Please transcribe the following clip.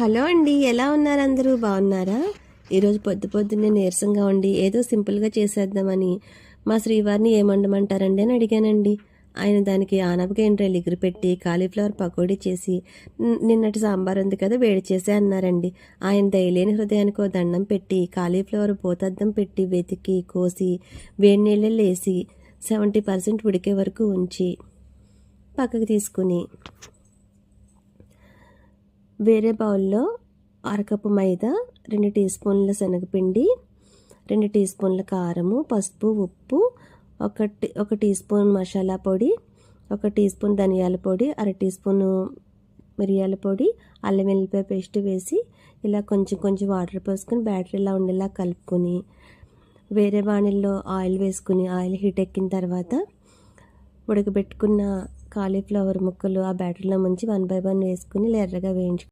Hello అండి ఎలా ఉన్నారు అందరూ? బాగున్నారా? ఈరోజు పొద్దు పొద్దున్నే నీరసంగా ఉండి ఏదో సింపుల్గా చేసేద్దామని మా శ్రీవారిని ఏమండమంటారండి అని అడిగానండి. ఆయన దానికి ఆనపకాయ ఎగురు పెట్టి కాలీఫ్లవర్ పకోడీ చేసి నిన్నటి సాంబార్ ఉంది కదా వేడి చేసే అన్నారండి. ఆయన దయలేని హృదయానికి దండం పెట్టి కాలీఫ్లవర్ పోతద్దం పెట్టి వెతికి కోసి వేడి నీళ్ళల్లో వేసి సెవెంటీ పర్సెంట్ ఉడికే వరకు ఉంచి పక్కకు తీసుకుని వేరే బౌల్లో అరకప్పు మైదా రెండు టీ స్పూన్ల శనగపిండి రెండు టీ స్పూన్ల కారము పసుపు ఉప్పు ఒక టీ ఒక టీ స్పూన్ మసాలా పొడి ఒక టీ స్పూన్ ధనియాల పొడి అర టీ స్పూన్ మిరియాల పొడి అల్లం వెల్లిపాయ పేస్ట్ వేసి ఇలా కొంచెం కొంచెం వాటర్ పోసుకొని బ్యాటర్ ఇలా ఉండేలా కలుపుకొని వేరే బాణీల్లో ఆయిల్ వేసుకుని ఆయిల్ హీట్ ఎక్కిన తర్వాత ఉడకబెట్టుకున్న కాలీఫ్లవర్ ముక్కలు ఆ బ్యాటర్లో ముంచి వన్ బై వన్ వేసుకుని ఎర్రగా వేయించుకుని